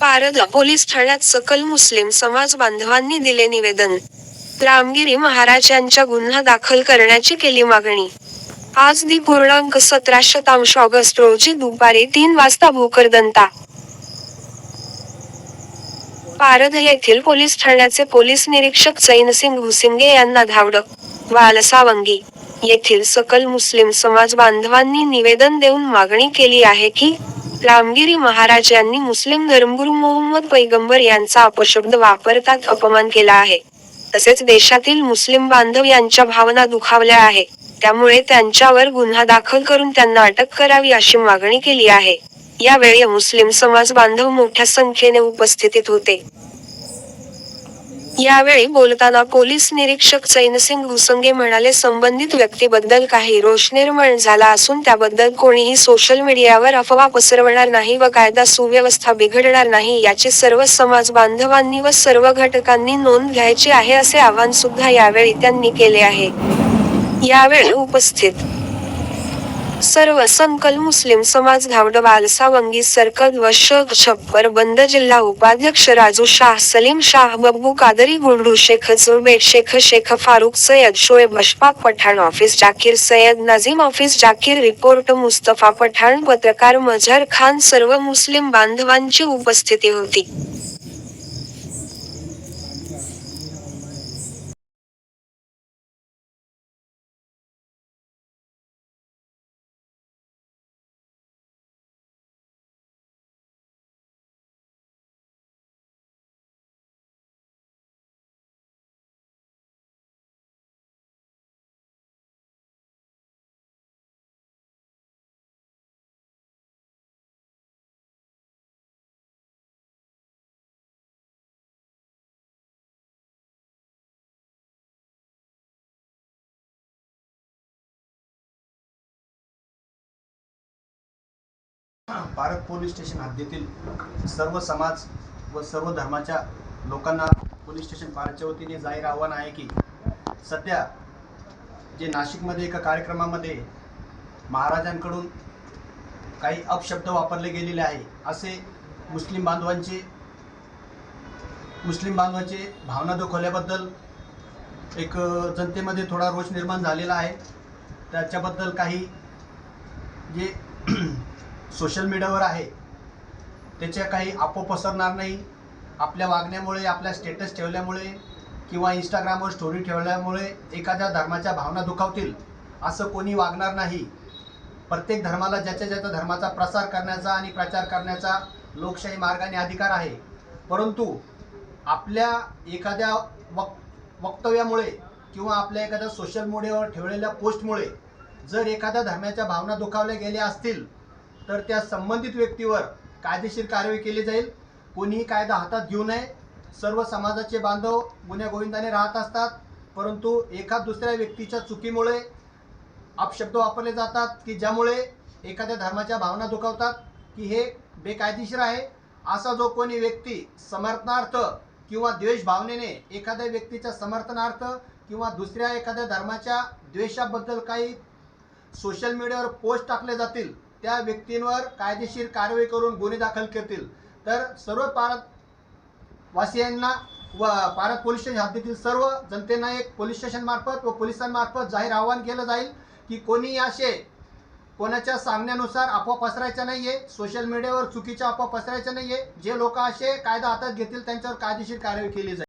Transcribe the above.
पारद पोलीस ठाण्यात सकल मुस्लिम समाज बांधवांनी दिले निवेदन. रामगिरी महाराज यांच्या गुन्हा दाखल करण्याची केली मागणी. आज दि पूर्णांक सतरा शतांश ऑगस्ट रोजी दुपारी तीन वाजता भोकरदंता पारध येथील पोलीस ठाण्याचे पोलीस निरीक्षक चैनसिंग हुसिंगे यांना धावडक वालसावंगी येथील सकल मुस्लिम समाज बांधवांनी निवेदन देऊन मागणी केली आहे की रामगिरी महाराज यांनी मुस्लिम धर्मगुरू मोहम्मद पैगंबर यांचा अपशब्द वापरतात अपमान केला आहे. तसेच देशातील मुस्लिम बांधव यांच्या भावना दुखावल्या आहे. त्यामुळे त्यांच्यावर गुन्हा दाखल करून त्यांना अटक करावी अशी मागणी केली आहे. यावेळी मुस्लिम समाज बांधव मोठ्या संख्येने उपस्थितीत होते. यावेळी बोलताना पोलीस निरीक्षक चैनसिंग हुसंगे म्हणाले संबंधित व्यक्तीबद्दल काही रोष निर्माण झाला असून त्याबद्दल कोणीही सोशल मीडियावर अफवा पसरवणार नाही व कायदा सुव्यवस्था बिघडणार नाही याची सर्व समाज बांधवांनी व सर्व घटकांनी नोंद घ्यायची आहे असे आवाहन सुद्धा यावेळी त्यांनी केले आहे. यावेळी उपस्थित सर्व संकल मुस्लिम समाज धावड बालसावंगी सर्कल व शख छप्पर बंद जिल्हा उपाध्यक्ष Raju Shah Salim Shah Babbu Qadri Gundu Shaikh जुबे Shaikh Shaikh Farooq Sayyed Shoaib Ashfaq Pathan office Zakir Sayyed Nazim office Zakir report Mustafa Pathan पत्रकार मजहर खान सर्व मुस्लिम बांधवांची उपस्थिती होती. भारत पोलीस स्टेशन हद्दीतील सर्व समाज व सर्व धर्माच्या लोकांना पोलीस स्टेशन पारकच्या वतीने जाहीर आव्हान आहे की सध्या जे नाशिकमध्ये एका कार्यक्रमामध्ये महाराजांकडून काही अपशब्द वापरले गेलेले आहे असे मुस्लिम बांधवांचे मुस्लिम बांधवांचे भावना दुखवल्याबद्दल एक जनतेमध्ये थोडा रोष निर्माण झालेला आहे. त्याच्याबद्दल काही जे सोशल मीडियावर आहे. त्याच्या काही आपो पसरणार नाही. आपल्या वागण्यामुळे आपल्या स्टेटस ठेवल्यामुळे किंवा इंस्टाग्रामवर स्टोरी ठेवल्यामुळे एखाद्या धर्माच्या भावना दुखावतील असं कोणी वागणार नाही. प्रत्येक धर्माला ज्याच्या ज्याच्या धर्माचा प्रसार करण्याचा आणि प्रचार करण्याचा लोकशाही मार्गाने अधिकार आहे. परंतु आपल्या एखाद्या वक वक्तव्यामुळे किंवा आपल्या एखाद्या सोशल मीडियावर ठेवलेल्या पोस्टमुळे जर एखाद्या धर्माच्या भावना दुखावल्या गेल्या असतील तर त्या संबंधित व्यक्तीवर कायदेशीर कारवाई केली जाईल. कोणीही कायदा हातात घेऊ नये. सर्व समाजाचे बांधव गुन्ह्या गोविंदाने राहत असतात. परंतु एखाद दुसऱ्या व्यक्तीच्या चुकीमुळे अपशब्द वापरले जातात की ज्यामुळे एखाद्या धर्माच्या भावना दुखावतात की हे बेकायदेशीर आहे. असा जो कोणी व्यक्ती समर्थनार्थ किंवा द्वेष भावनेने एखाद्या व्यक्तीच्या समर्थनार्थ किंवा दुसऱ्या एखाद्या धर्माच्या द्वेषाबद्दल काही सोशल मीडियावर पोस्ट टाकले जातील त्या व्यक्तींवर कायदेशीर कारवाई करून गुन्हे दाखल करतील. तर सर्व भारत वासियांना व भारत पोलीस स्टेशन हद्दीतील सर्व जनतेना एक पोलीस स्टेशनमार्फत व पोलिसांमार्फत जाहीर आवाहन केलं जाईल की कोणी असे कोणाच्या सांगण्यानुसार अफवा पसरायच्या नाहीये सोशल मीडियावर चुकीच्या अफवा पसरायच्या नाहीये जे लोक असे कायदा हातात घेतील त्यांच्यावर कायदेशीर कारवाई केली जाईल.